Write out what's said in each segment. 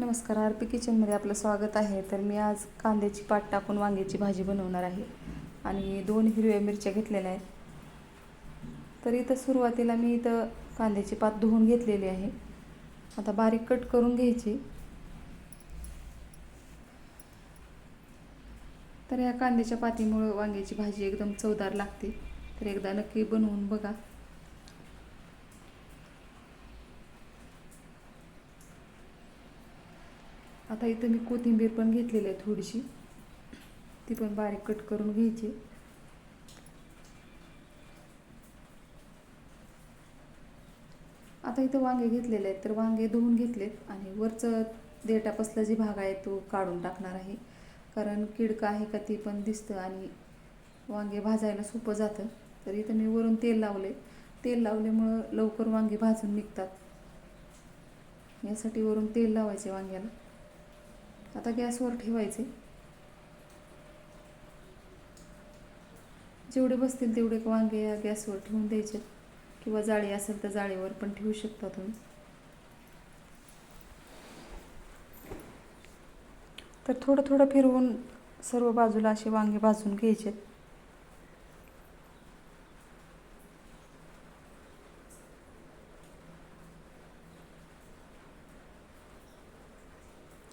नमस्कार R P किचनमध्ये आपलं स्वागत आहे. तर मी आज कांद्याची पात टाकून वांग्याची भाजी बनवणार आहे. आणि दोन हिरव्या मिरच्या घेतलेल्या आहेत. तर इथं सुरुवातीला मी इथं कांद्याची पात धुवून घेतलेली आहे. आता बारीक कट करून घ्यायची. तर ह्या कांद्याच्या पातीमुळं वांग्याची भाजी एकदम चवदार लागते. तर एकदा नक्की बनवून बघा. आता इथं मी कोथिंबीर पण घेतलेली आहे थोडीशी. ती पण बारीक कट करून घ्यायची. आता इथं वांगे घेतलेले आहेत तर वांगे धुवून घेतलेत आणि वरचं देटापासला जे भाग आहे तो काढून टाकणार आहे. कारण किडकं आहे का ती पण दिसतं आणि वांगे भाजायला सोपं जातं. तर इथं मी वरून तेल लावले तेल लावल्यामुळं लवकर वांगे भाजून निघतात. यासाठी वरून तेल लावायचे वांग्याला. आता गॅसवर ठेवायचे. जेवढे बसतील तेवढे वांगे या गॅसवर ठेवून द्यायचे. किंवा जाळी असेल तर जाळीवर पण ठेवू शकता तुम्ही. तर थोडं थोडं फिरवून सर्व बाजूला असे वांगे भाजून घ्यायचे.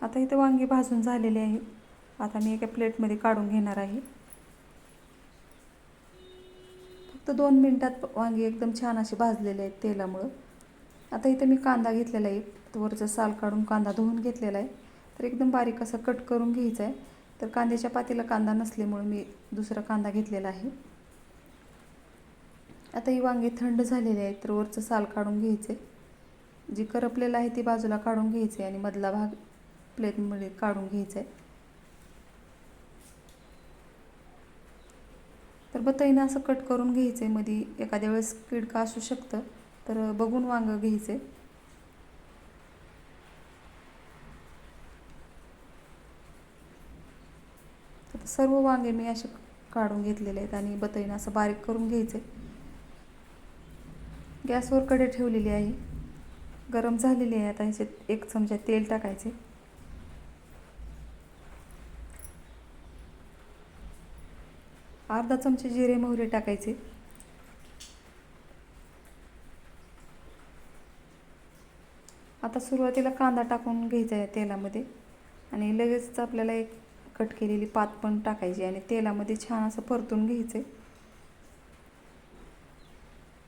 आता इथे वांगे भाजून झालेले आहे. आता मी एका प्लेटमध्ये काढून घेणार आहे. फक्त दोन मिनटात वांगे एकदम छान अशी भाजलेले आहेत तेलामुळं. आता इथं मी कांदा घेतलेला आहे. वरचं साल काढून कांदा धुवून घेतलेला आहे. तर एकदम बारीक असा कट करून घ्यायचा आहे. तर कांद्याच्या पातीला कांदा नसल्यामुळं मी दुसरा कांदा घेतलेला आहे. आता ही वांगे थंड झालेले आहेत तर वरचं साल काढून घ्यायचे जी करपलेलं आहे ती बाजूला काढून घ्यायचे आणि मधला भाग प्लेटमध्ये काढून घ्यायचं आहे तर बतईनं असं कट करून घ्यायचं आहे मध्ये एखाद्या वेळेस किडका असू शकतं तर बघून वांगं घ्यायचं आहे सर्व वांगे मी असे काढून घेतलेले आहेत आणि बतईनं असं बारीक करून घ्यायचं आहे गॅसवर कडे ठेवलेली आहे. गरम झालेली आहे. आता ह्याच्यात एक चमचा तेल टाकायचे अर्धा चमचे जिरे मोहरे टाकायचे. आता सुरुवातीला कांदा टाकून घ्यायचा आहे तेलामध्ये. आणि लगेच आपल्याला एक कट केलेली पात पण टाकायची आणि तेलामध्ये छान असं परतून घ्यायचं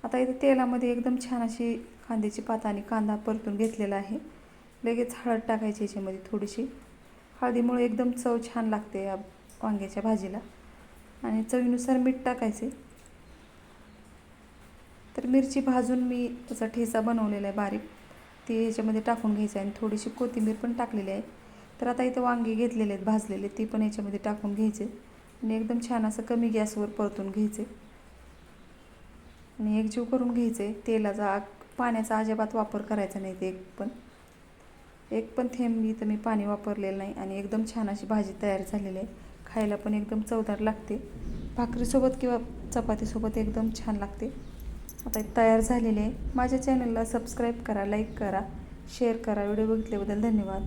आता इथे तेलामध्ये एकदम छान अशी कांद्याची पात आणि कांदा परतून घेतलेला आहे. लगेच हळद टाकायची याच्यामध्ये थोडीशी. हळदीमुळे एकदम चव छान लागते या वांग्याच्या भाजीला. आणि चवीनुसार मीठ टाकायचे. तर मिरची भाजून मी त्याचा ठेचा बनवलेला आहे बारीक. ती ह्याच्यामध्ये टाकून घ्यायची आणि थोडीशी कोथिंबीर पण टाकलेली आहे. तर आता इथं वांगे घेतलेले आहेत भाजलेले ती पण याच्यामध्ये टाकून घ्यायचे. आणि एकदम छान असं कमी गॅसवर परतून घ्यायचे. आणि एकजीव करून घ्यायचे. तेलाचा पाण्याचा अजिबात वापर करायचा नाही ते एक पण. एक पण थेंब इथं मी पाणी वापरलेलं नाही आणि एकदम छान अशी भाजी तयार झालेली आहे. खायला पण एकदम चवदार लागते. भाकरीसोबत किंवा चपातीसोबत एकदम छान लागते. आता तयार झालेले आहे. माझ्या चॅनलला सबस्क्राईब करा लाईक करा शेअर करा. व्हिडिओ बघितल्याबद्दल धन्यवाद.